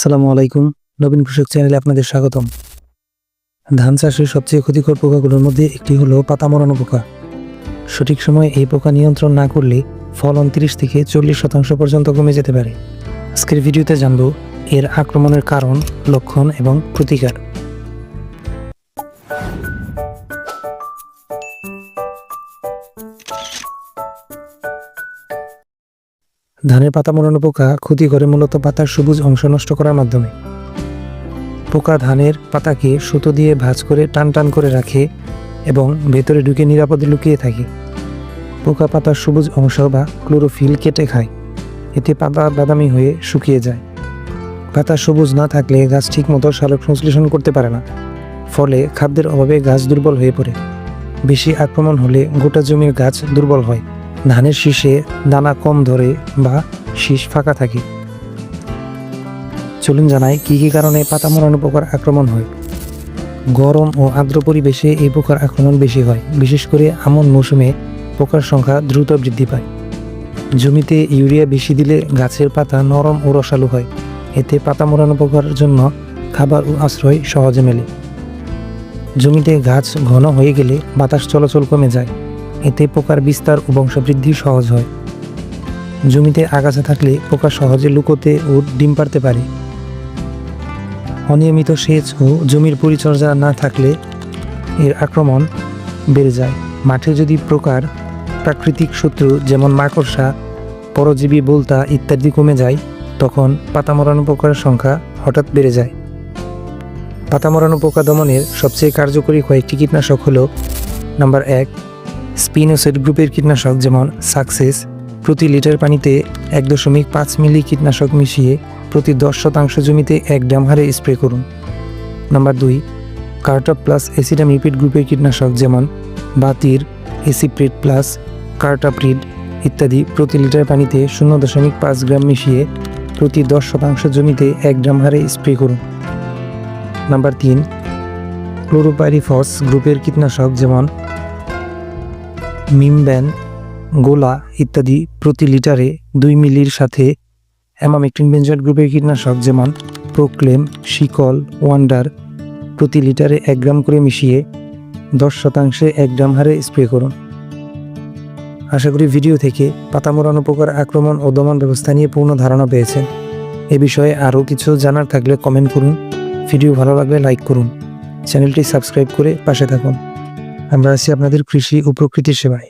আসসালামু আলাইকুম। নবীন কৃষক চ্যানেলে আপনাদের স্বাগতম। ধান চাষের সবচেয়ে ক্ষতিকর পোকাগুলোর মধ্যে একটি হলো পাতা মরানো পোকা। সঠিক সময়ে এই পোকা নিয়ন্ত্রণ না করলে ফল উনত্রিশ থেকে চল্লিশ শতাংশ পর্যন্ত কমে যেতে পারে। আজকের ভিডিওতে জানব এর আক্রমণের কারণ, লক্ষণ এবং প্রতিকার। ধানের পাতা মোড়ানো পোকা ক্ষতি করে মূলত পাতার সবুজ অংশ নষ্ট করার মাধ্যমে। পোকা ধানের পাতাকে সুতো দিয়ে ভাঁজ করে টান টান করে রাখে এবং ভেতরে ঢুকে নিরাপদে লুকিয়ে থাকে। পোকা পাতার সবুজ অংশ বা ক্লোরোফিল কেটে খায়। এতে পাতা বাদামি হয়ে শুকিয়ে যায়। পাতা সবুজ না থাকলে গাছ ঠিকমতো সালোক সংশ্লেষণ করতে পারে না। ফলে খাদ্যের অভাবে গাছ দুর্বল হয়ে পড়ে। বেশি আক্রমণ হলে গোটা জমির গাছ দুর্বল হয়। ধানের শীষে দানা কম ধরে বা শীষ ফাঁকা থাকে। চলুন জানাই কি কী কারণে পাতা মরানো পোকার আক্রমণ হয়। গরম ও আর্দ্র পরিবেশে এই পোকার আক্রমণ বেশি হয়। বিশেষ করে আমন মৌসুমে পোকার সংখ্যা দ্রুত বৃদ্ধি পায়। জমিতে ইউরিয়া বেশি দিলে গাছের পাতা নরম ও রসালো হয়। এতে পাতা মরানো পোকার জন্য খাবার ও আশ্রয় সহজে মেলে। জমিতে গাছ ঘন হয়ে গেলে বাতাস চলাচল কমে যায়। এতে পোকার বিস্তার ও বংশবৃদ্ধি সহজ হয়। জমিতে আগাছা থাকলে পোকা সহজে লুকোতে ও ডিম পারতে পারে। অনিয়মিত সেচ ও জমির পরিচর্যা না থাকলে এর আক্রমণ বেড়ে যায়। মাঠে যদি প্রকার প্রাকৃতিক শত্রু যেমন মাকড়সা, পরজীবী বলতা ইত্যাদি কমে যায়, তখন পাতা মরানো পোকার সংখ্যা হঠাৎ বেড়ে যায়। পাতা মরানো পোকা দমনের সবচেয়ে কার্যকরী কয়েকটি কীটনাশক হলো নাম্বার এক স্পিনোসেট গ্রুপের কীটনাশক যেমন সাকসেস, প্রতি লিটার পানিতে এক দশমিক পাঁচ মিলি কীটনাশক মিশিয়ে প্রতি দশ শতাংশ জমিতে এক গ্রাম হারে স্প্রে করুন। নাম্বার দুই, কার্টপ প্লাস অ্যাসিডামিপিড গ্রুপের কীটনাশক যেমন বাতির এসিপ্রিড প্লাস কার্টাপ্রিড ইত্যাদি প্রতি লিটার পানিতে শূন্য দশমিক পাঁচ গ্রাম মিশিয়ে প্রতি দশ শতাংশ জমিতে এক গ্রাম হারে স্প্রে করুন। নাম্বার তিন ক্লোরোপাইরিফস গ্রুপের কীটনাশক যেমন মিমব্যান গোলা ইত্যাদি প্রতি লিটারে দুই মিলির সাথে অ্যামামেকটিন বেঞ্জয়েট গ্রুপের কীটনাশক যেমন প্রোক্লেম, শিকল, ওয়ান্ডার প্রতি লিটারে এক গ্রাম করে মিশিয়ে দশ শতাংশে এক গ্রাম হারে স্প্রে করুন। আশা করি ভিডিও থেকে পাতা মোড়ানো পোকার আক্রমণ ও দমন ব্যবস্থা নিয়ে পূর্ণ ধারণা পেয়েছেন। এ বিষয়ে আরও কিছু জানার থাকলে কমেন্ট করুন। ভিডিও ভালো লাগলে লাইক করুন। চ্যানেলটি সাবস্ক্রাইব করে পাশে থাকুন। আমরা আছি আপনাদের কৃষি ও প্রকৃতির সেবায়।